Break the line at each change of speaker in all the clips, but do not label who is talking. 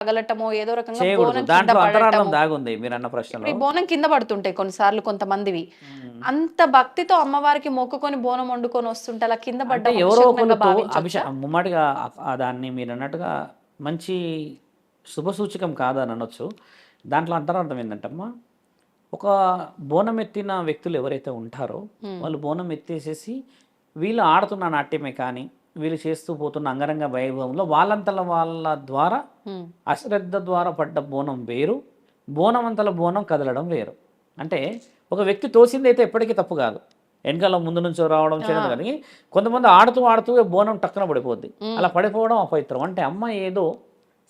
పగలటమో ఏదో రకంగా
చేయకూడదు.
బోనం కింద
దాంట్లో అంతరార్థం
పడటమో.
దాగుంది మీరు అన్న
ఇప్పుడు
ప్రశ్నలో
ఈ బోనం కింద పడుతుంటాయి కొన్నిసార్లు కొంతమందివి. అంత భక్తితో అమ్మవారికి మొక్కుకొని బోనం వండుకొని వస్తుంటే అలా కింద పడ్డ
అంటే ఎవరో
అపశకునంగా
ఒకరితో
భావించొచ్చా?
అభిష ముమ్మటిగా ఆ- ఆ దాన్ని మీరు అన్నట్టుగా మంచి శుభసూచకం కాదని అనొచ్చు. దాంట్లో అంతరార్థం ఏంటంటమ్మా? ఒక బోనం ఎత్తిన వ్యక్తులు ఎవరైతే ఉంటారో వాళ్ళు బోనం ఎత్తేసేసి వీళ్ళు ఆడుతున్న నాట్యమే కానీ వీళ్ళు చేస్తూ పోతున్న అంగరంగ వైభవంలో వాళ్ళంతల వాళ్ళ ద్వారా అశ్రద్ధ ద్వారా పడ్డ బోనం వేరు బోనం అంతల బోనం కదలడం వేరు. అంటే ఒక వ్యక్తి తోసింది అయితే ఎప్పటికీ తప్పు కాదు. వెనకాల ముందు నుంచో రావడం చేయడం కానీ కొంతమంది ఆడుతూ ఆడుతూ బోనం టక్కున పడిపోద్ది. అలా పడిపోవడం అపవిత్రం. అంటే అమ్మ ఏదో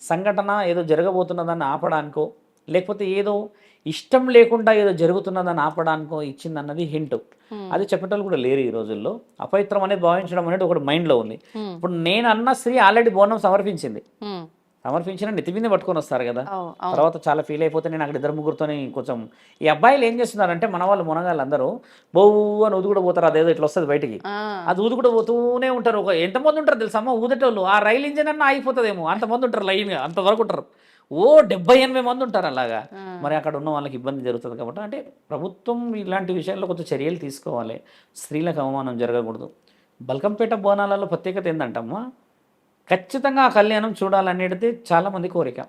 సంఘటన ఏదో జరగబోతున్నదాన్ని ఆపడానికో లేకపోతే ఏదో ఇష్టం లేకుండా ఏదో జరుగుతున్నదాన్ని ఆపడానికో ఇచ్చిందన్నది హింట్. అది చెప్పేటోళ్ళు కూడా లేరు ఈ రోజుల్లో. అపవిత్రం అనేది భావించడం అనేది ఒకటి మైండ్లో ఉంది. ఇప్పుడు నేను అన్న స్త్రీ ఆల్రెడీ బోనం సమర్పించింది. సమర్పించిన నెత్తి మీద పట్టుకొని వస్తారు కదా. తర్వాత చాలా ఫీల్ అయిపోతే నేను అక్కడ ఇద్దరు ముగ్గురుతోని కొంచెం ఈ అబ్బాయిలు ఏం చేస్తున్నారంటే మన వాళ్ళు మునగాళ్ళు అందరూ బౌ అని ఊది కూడా పోతారు అదేదో ఇట్లా వస్తుంది బయటికి. అది ఊది కూడా పోతూనే ఉంటారు. ఒక ఎంతమంది ఉంటారు తెలుసా ఊదేటోళ్ళు. ఆ రైలు ఇంజిన్ అన్న ఆగిపోతుందేమో. అంతమంది ఉంటారు లైన్గా అంతవరకు ఉంటారు. ఓ డెబ్బై ఎనభై మంది ఉంటారు అలాగా. మరి అక్కడ ఉన్న వాళ్ళకి ఇబ్బంది జరుగుతుంది కాబట్టి అంటే ప్రభుత్వం ఇలాంటి విషయాల్లో కొంచెం చర్యలు తీసుకోవాలి. స్త్రీలకు అవమానం జరగకూడదు. బల్కంపేట బోనాలలో ప్రత్యేకత ఏంటంటమ్మా ఖచ్చితంగా ఆ కళ్యాణం చూడాలనేది చాలా మంది కోరిక.